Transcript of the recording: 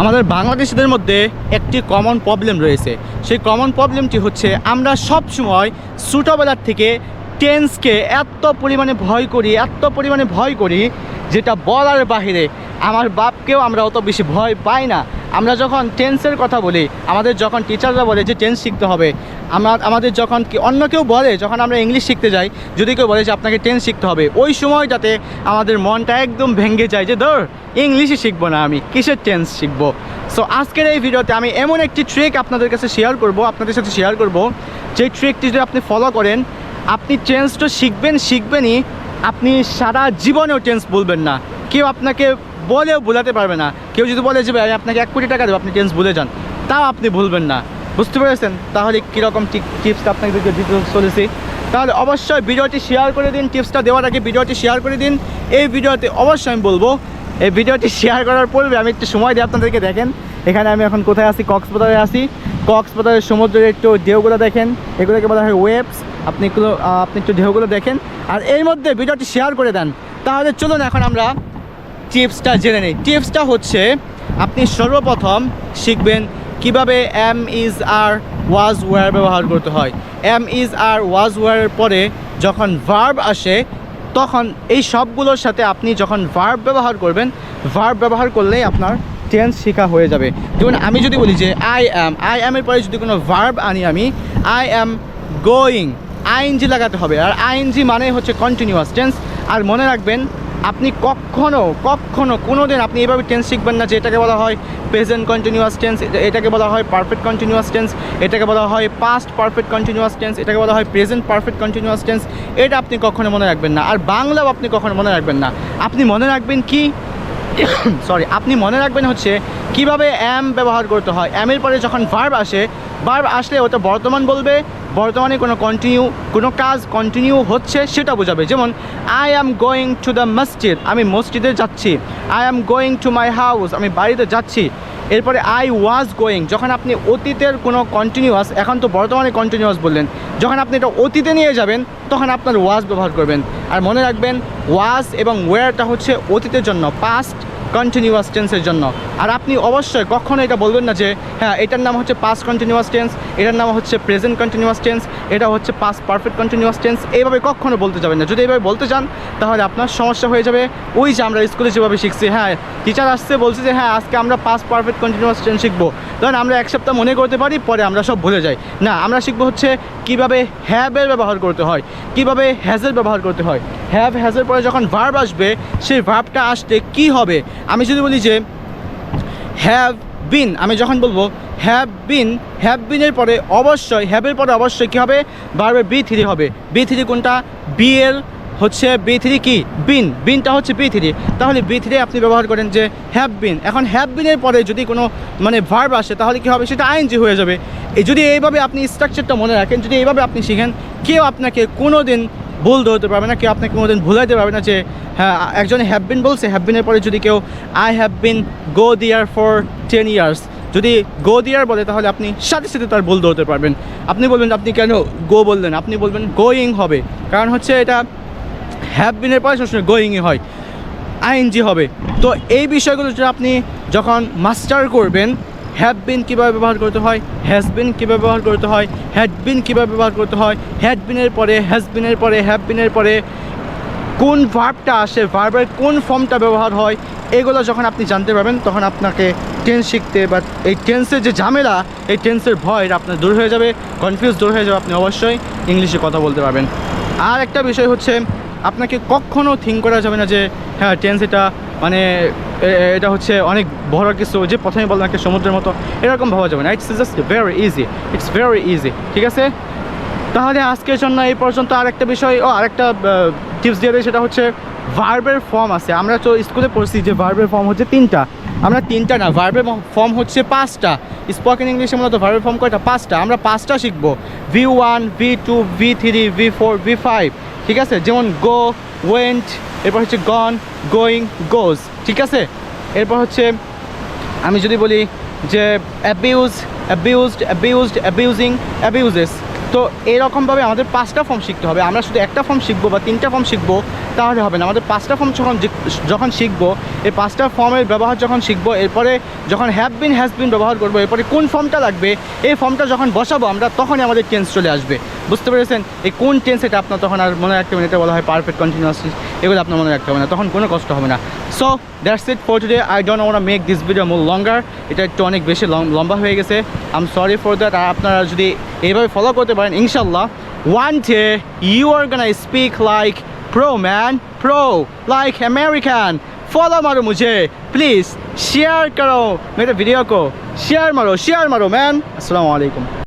আমাদের বাংলাদেশিদের মধ্যে একটি কমন প্রবলেম রয়েছে। সেই কমন প্রবলেমটি হচ্ছে আমরা সব সময় ছোটোবেলার থেকে টেন্সকে এত পরিমাণে ভয় করি, এত পরিমাণে ভয় করি যেটা বলার বাহিরে আমার বাপকেও আমরা অত বেশি ভয় পাই না। আমরা যখন টেন্সের কথা বলি, আমাদের যখন টিচাররা বলে যে টেন্স শিখতে হবে, আমরা, আমাদের যখন কি, অন্য কেউ বলে, যখন আমরা ইংলিশ শিখতে যাই, যদি কেউ বলে যে আপনাকে টেন্স শিখতে হবে, ওই সময়টাতে আমাদের মনটা একদম ভেঙে যায় যে, ধর ইংলিশই শিখব না আমি, কিসের টেন্স শিখব? সো আজকের এই ভিডিওতে আমি এমন একটি ট্রিক আপনাদের কাছে শেয়ার করব, আপনাদের সাথে শেয়ার করব। যে ট্রিকটি যদি আপনি ফলো করেন, আপনি টেন্সটা শিখবেন, শিখবেনই, আপনি সারা জীবনেও টেন্স বলবেন না। কেউ আপনাকে বলেও বোঝাতে পারবে না। কেউ যদি বলে যে, ভাই আপনাকে এক কোটি টাকা দেবো, আপনি টেন্স ভুলে যান। তাও আপনি ভুলবেন না। বুঝতে পেরেছেন? তাহলে কীরকম টিপস আপনাদেরকে দিতে চলেছি? তাহলে অবশ্যই ভিডিওটি শেয়ার করে দিন। টিপসটা দেওয়ার আগে ভিডিওটি শেয়ার করে দিন। এই ভিডিওতে অবশ্যই আমি বলব, এই ভিডিওটি শেয়ার করার পূর্বে আমি একটু সময় দিই আপনাদেরকে, দেখেন। এখানে আমি এখন কোথায় আছি? কক্সবাজারে আছি। কক্সবাজারের সমুদ্রের একটু ঢেউগুলো দেখেন। এগুলোকে বলা হয় ওয়েবস আপনি এগুলো আপনি একটু ঢেউগুলো দেখেন। আর এর মধ্যে ভিডিওটি শেয়ার করে দেন। তাহলে চলুন এখন আমরা টিপসটা জেনে নিই। টিপসটা হচ্ছে, আপনি সর্বপ্রথম শিখবেন কীভাবে am is are was were ব্যবহার করতে হয়। এম ইজ আর ওয়াজ ওয়ারের পরে যখন ভার্ব আসে, তখন এই সবগুলোর সাথে আপনি যখন ভার্ব ব্যবহার করবেন ভার্ব ব্যবহার করলেই আপনার টেন্স শেখা হয়ে যাবে। যেমন আমি যদি বলি যে আই অ্যাম আই অ্যামের পরে যদি কোনো ভার্ব আনি আমি আই অ্যাম গোয়িং আইএনজি লাগাতে হবে। আর আইএনজি মানে হচ্ছে কন্টিনিউয়াস টেন্স আর মনে রাখবেন আপনি কখনও কখনও কোনো দিন আপনি এভাবে টেন্স শিখবেন না যে এটাকে বলা হয় প্রেজেন্ট কন্টিনিউয়াস টেন্স এটাকে বলা হয় পারফেক্ট কন্টিনিউয়াস টেন্স এটাকে বলা হয় পাস্ট পারফেক্ট কন্টিনিউয়াস টেন্স এটাকে বলা হয় প্রেজেন্ট পারফেক্ট কন্টিনিউয়াস টেন্স এটা আপনি কখনো মনে রাখবেন না। আর বাংলাও আপনি কখনো মনে রাখবেন না। আপনি মনে রাখবেন কি? সরি আপনি মনে রাখবেন হচ্ছে কীভাবে অ্যাম ব্যবহার করতে হয়। অ্যামের পরে যখন ভার্ব আসে ভার্ব আসলে ওটা বর্তমান বলবে, বর্তমানে কোনো কন্টিনিউ কোনো কাজ কন্টিনিউ হচ্ছে সেটা বোঝাবে। যেমন I am going to the masjid আমি মসজিদে যাচ্ছি। I am going to my house আমি বাড়িতে যাচ্ছি। এরপরে আই ওয়াজ গোয়িং যখন আপনি অতীতের কোনো কন্টিনিউয়াস এখন তো বর্তমানে কন্টিনিউয়াস বললেন, যখন আপনি এটা অতীতে নিয়ে যাবেন, তখন আপনার ওয়াজ ব্যবহার করবেন। আর মনে রাখবেন ওয়াজ এবং ওয়ারটা হচ্ছে অতীতের জন্য পাস্ট কন্টিনিউয়াস টেন্সের জন্য। আর আপনি অবশ্যই কখনো এটা বলবেন না যে হ্যাঁ এটার নাম হচ্ছে পাস কন্টিনিউয়াস টেন্স এটার নাম হচ্ছে প্রেজেন্ট কন্টিনিউয়াস টেন্স এটা হচ্ছে পাস পারফেক্ট কন্টিনিউয়াস টেন্স এইভাবে কখনো বলতে যাবেন না। যদি এইভাবে বলতে চান তাহলে আপনার সমস্যা হয়ে যাবে। ওই যে আমরা স্কুলে যেভাবে শিখছি হ্যাঁ টিচার আসছে, বলছে যে হ্যাঁ আজকে আমরা পাস পারফেক্ট কন্টিনিউয়াস টেন্স শিখব। ধরেন আমরা এক সপ্তাহ মনে করতে পারি, পরে আমরা সব ভুলে যাই। না, আমরা শিখব হচ্ছে কীভাবে হ্যাবের ব্যবহার করতে হয়, কীভাবে হ্যাজের ব্যবহার করতে হয়। হ্যাভ হ্যাজের পরে যখন ভার্ব আসবে, সেই ভার্বটা আসতে কি হবে? আমি যদি বলি যে হ্যাভ বিন আমি যখন বলব হ্যাভ বিন হ্যাভ বিনের পরে অবশ্যই হ্যাভের পরে অবশ্যই কী হবে? বারবার বি থ্রি হবে। বি থ্রি কোনটা? বি এর হচ্ছে বি থ্রি কি? বিন বিনটা হচ্ছে বি থ্রি তাহলে বি থ্রি আপনি ব্যবহার করেন যে হ্যাভ বিন এখন হ্যাভ বিনের পরে যদি কোনো মানে ভার্ব আসে, তাহলে কী হবে? সেটা আইএনজি হয়ে যাবে। যদি এইভাবে আপনি স্ট্রাকচারটা মনে রাখেন, যদি এইভাবে আপনি শিখেন, কেউ আপনাকে কোনো দিন ভুল ধরতে পারবে না, কেউ আপনাকে কোনোদিন ভুলাইতে পারবে না যে হ্যাঁ একজন হ্যাভ বিন বলছে হ্যাভ বিনের পরে যদি কেউ আই হ্যাভ বিন গো দিয়ার ফর টেন ইয়ার্স যদি গো দিয়ার বলে, তাহলে আপনি সাথে সাথে তার ভুল ধরতে পারবেন। আপনি বলবেন, আপনি কেন গো বললেন? আপনি বলবেন গোয়িং হবে। কারণ হচ্ছে এটা হ্যাভ বিনের পরে সবসময় গোয়িংই হয় আইএনজি হবে। তো এই বিষয়গুলো যদি আপনি যখন মাস্টার করবেন হ্যাভ বিন কীভাবে ব্যবহার করতে হয় হ্যাজ বিন কীভাবে ব্যবহার করতে হয় হ্যাড বিন কীভাবে ব্যবহার করতে হয় হ্যাড বিনের পরে হ্যাজ বিনের পরে হ্যাভ বিনের পরে, কোন ভার্বটা আসে ভার্বের কোন ফর্মটা ব্যবহার হয়, এগুলো যখন আপনি জানতে পারবেন, তখন আপনাকে টেন্স শিখতে বা এই টেন্সের যে ঝামেলা, এই টেন্সের ভয় আপনার দূর হয়ে যাবে কনফিউজ দূর হয়ে যাবে, আপনি অবশ্যই ইংলিশে কথা বলতে পারবেন। আর একটা বিষয় হচ্ছে, আপনাকে কখনও থিঙ্ক করা যাবে না যে হ্যাঁ টেন্স এটা মানে এটা হচ্ছে অনেক বড় কিছু যে প্রথমে বললাম একটা সমুদ্রের মতো, এরকম ভাবা যাবে না। It's just very easy it's very easy ঠিক আছে? তাহলে আজকের জন্য এই পর্যন্ত আরেকটা বিষয় ও আরেকটা টিপস দিয়ে দেয় সেটা হচ্ছে ভার্বের ফর্ম আছে। আমরা তো স্কুলে পড়ছি যে ভার্বের ফর্ম হচ্ছে তিনটা। আমরা তিনটা না ভার্বের ফর্ম হচ্ছে পাঁচটা। স্পোকেন ইংলিশে মূলত ভার্বের ফর্ম কয়টা? পাঁচটা। আমরা পাঁচটা শিখব। V one V two V three V four V five ঠিক আছে? যেমন গো ওয়েন্ট এরপর হচ্ছে গন গোয়িং গোজ ঠিক আছে? এরপর হচ্ছে আমি যদি বলি যে abuse abused abused abusing abuses তো এরকমভাবে আমাদের পাঁচটা ফর্ম শিখতে হবে। আমরা শুধু একটা ফর্ম শিখব বা তিনটা ফর্ম শিখব, তাহলে হবে না। আমাদের পাঁচটা ফর্ম যখন যখন শিখব, এই পাঁচটা ফর্মের ব্যবহার যখন শিখব, এরপরে যখন হ্যাভ বিন হ্যাজ বিন ব্যবহার করব, এরপরে কোন ফর্মটা লাগবে, এই ফর্মটা যখন বসাবো আমরা, তখনই আমাদের টেন্স চলে আসবে। বুঝতে পেরেছেন? এই কোন টেন্স এটা আপনার তখন আর মনে রাখতে মিনিটে বলা হয় পারফেক্ট কন্টিনিউয়াস এগুলো আপনার মনে রাখতে হবে না তখন কোনো কষ্ট হবে না so that's it for today I don't want make this video more longer এটা একটু অনেক বেশি লং- লম্বা হয়ে গেছে I am sorry for that আর আপনারা যদি এইভাবে ফলো করতে পারেন ইনশাল্লাহ one day you are gonna speak like pro man pro like american follow मारो मुझे प्लीज शेयर करो मेरे वीडियो को शेयर मारो शेयर मारो मैन अस्सलाम वालेकुम